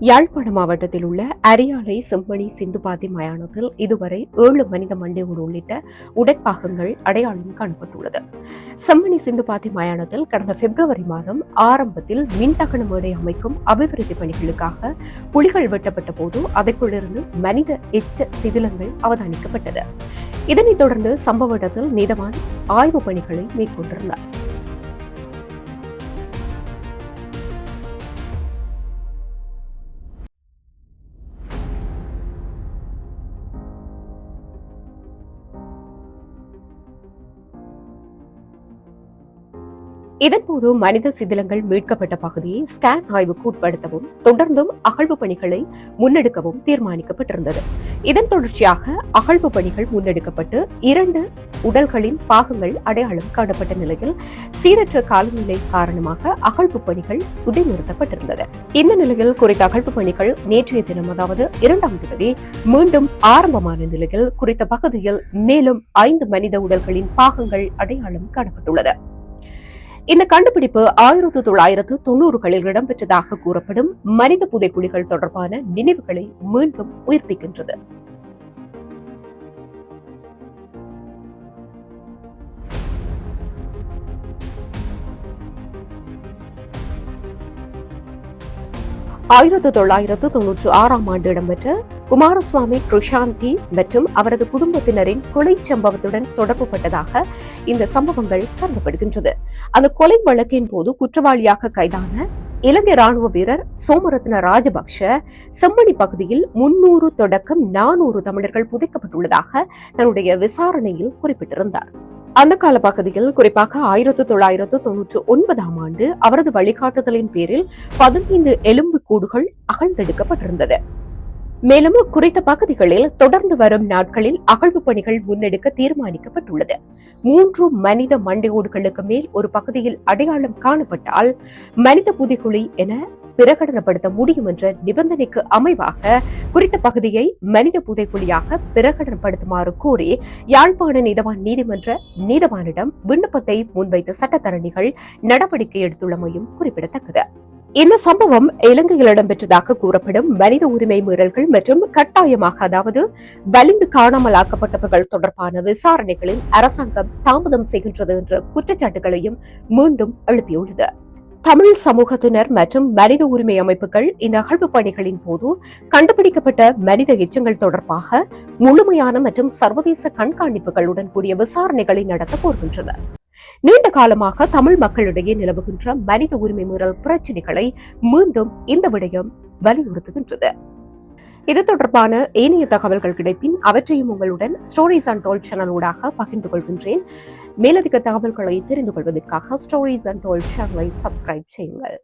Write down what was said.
யாழ்ப்பாண மாவட்டத்தில் உள்ள அரியாலை செம்மணி சிந்துபாத்தி மயானத்தில் இதுவரை ஏழு மனித மண்டையோடு உள்ளிட்ட உடற்பாகங்கள் அடையாளம் காணப்பட்டுள்ளது. செம்மணி சிந்துபாத்தி மயானத்தில் கடந்த பிப்ரவரி மாதம் ஆரம்பத்தில் மின்தகன மேடை அமைக்கும் அபிவிருத்தி பணிகளுக்காக புலிகள் வெட்டப்பட்ட போது அதற்குள்ளிருந்து மனித எச்ச சிதிலங்கள் அவதானிக்கப்பட்டது. இதனைத் தொடர்ந்து சம்பவ இடத்தில் நீதவான் ஆய்வுப் பணிகளை மேற்கொண்டிருந்தார். இதன்போது மனித சிதிலங்கள் மீட்கப்பட்ட பகுதியை ஸ்கேன் ஆய்வுக்கு உட்படுத்தவும் தொடர்ந்தும் அகழ்வு பணிகளை முன்னெடுக்கவும் தீர்மானிக்கப்பட்டிருந்தது. இதன் தொடர்ச்சியாக அகழ்வு பணிகள் முன்னெடுக்கப்பட்டு இரண்டு உடல்களின் பாகங்கள் அடையாளம் காணப்பட்ட நிலையில் சீரற்ற காலநிலை காரணமாக அகழ்வு பணிகள் இடைநிறுத்தப்பட்டிருந்தது இந்த நிலையில் குறித்த அகழ்வு பணிகள் நேற்றைய தினம் அதாவது இரண்டாம் தேதி மீண்டும் ஆரம்பமான நிலையில் குறித்த பகுதியில் மேலும் ஐந்து மனித உடல்களின் பாகங்கள் அடையாளம் காணப்பட்டுள்ளது. இந்த கண்டுபிடிப்பு ஆயிரத்து தொள்ளாயிரத்து தொண்ணூறுகளில் இடம்பெற்றதாக கூறப்படும் மனித புதைக்குழிகள் தொடர்பான நினைவுகளை மீண்டும் உயிர்ப்பிக்கின்றது ஆயிரத்து தொள்ளாயிரத்து தொன்னூற்று ஆறாம் ஆண்டு இடம்பெற்ற குமாரசுவாமி கிருஷாந்தி மற்றும் அவரது குடும்பத்தினரின் கொலை சம்பவத்துடன் தொடர்புபட்டதாக இந்த சம்பவங்கள் கருதப்படுகின்றது. அந்த கொலை வழக்கின் போது குற்றவாளியாக கைதான இலங்கை ராணுவ வீரர் சோமரத்ன ராஜபக்ஷ செம்மணி பகுதியில் முன்னூறு தொடக்கம் நானூறு தமிழர்கள் புதைக்கப்பட்டுள்ளதாக தன்னுடைய விசாரணையில் குறிப்பிட்டிருந்தார். அந்த கால பகுதியில் குறிப்பாக ஆயிரத்து தொள்ளாயிரத்து தொன்னூற்று ஒன்பதாம் ஆண்டு அவரது வழிகாட்டுதலின் பேரில் பதினைந்து எலும்பு கூடுகள் அகழ்ந்தெடுக்கப்பட்டிருந்தது. மேலும் குறித்த பகுதிகளில் தொடர்ந்து வரும் நாட்களில் அகழ்வு பணிகள் முன்னெடுக்க தீர்மானிக்கப்பட்டுள்ளது. மூன்று மனித மண்டையோடுகளுக்கு மேல் ஒரு பகுதியில் அடையாளம் காணப்பட்டால் மனித புதிகுழி என பிரகடனப்படுத்த முடியும் என்ற நிபந்தனைக்கு அமைவாக குறித்த பகுதியை மனித புதைக்குழியாக பிரகடனப்படுத்துமாறு கோரி யாழ்ப்பாண நீதவான் நீதிமன்ற நீதவானிடம் விண்ணப்பத்தை முன்வைத்த சட்டத்தரணிகள் நடவடிக்கை எடுத்துள்ளமையும் குறிப்பிடத்தக்கது. இந்த சம்பவம் இலங்கையில் இடம்பெற்றதாக கூறப்படும் மனித உரிமை மீறல்கள் மற்றும் கட்டாயமாக அதாவது வலிந்து காணாமல் ஆக்கப்பட்டவர்கள் தொடர்பான விசாரணைகளில் அரசாங்கம் தாமதம் செய்கின்றது என்ற குற்றச்சாட்டுகளையும் மீண்டும் எழுப்பியுள்ளது. தமிழ் சமூகத்தினர் மற்றும் மனித உரிமை அமைப்புகள் இந்த அகழ்வு பணிகளின் போது கண்டுபிடிக்கப்பட்ட மனித எச்சங்கள் தொடர்பாக முழுமையான மற்றும் சர்வதேச கண்காணிப்புகளுடன் கூடிய விசாரணைகளை நடத்த கோருகின்றனர் நீண்ட காலமாக தமிழ் மக்களிடையே நிலவுகின்ற மனித உரிமை மீறல் பிரச்சினைகளை மீண்டும் இந்த விடயம் வலியுறுத்துகின்றது. இது தொடர்பான ஏனைய தகவல்கள் கிடைப்பின் அவற்றையும் உங்களுடன் ஸ்டோரிஸ் அண்ட் டோல் சேனல் ஊடாக பகிர்ந்து கொள்கின்றேன். மேலதிக தகவல்களை தெரிந்து கொள்வதற்காக ஸ்டோரிஸ் அண்ட் டோல் சேனலை சப்ஸ்கிரைப் செய்யுங்கள்.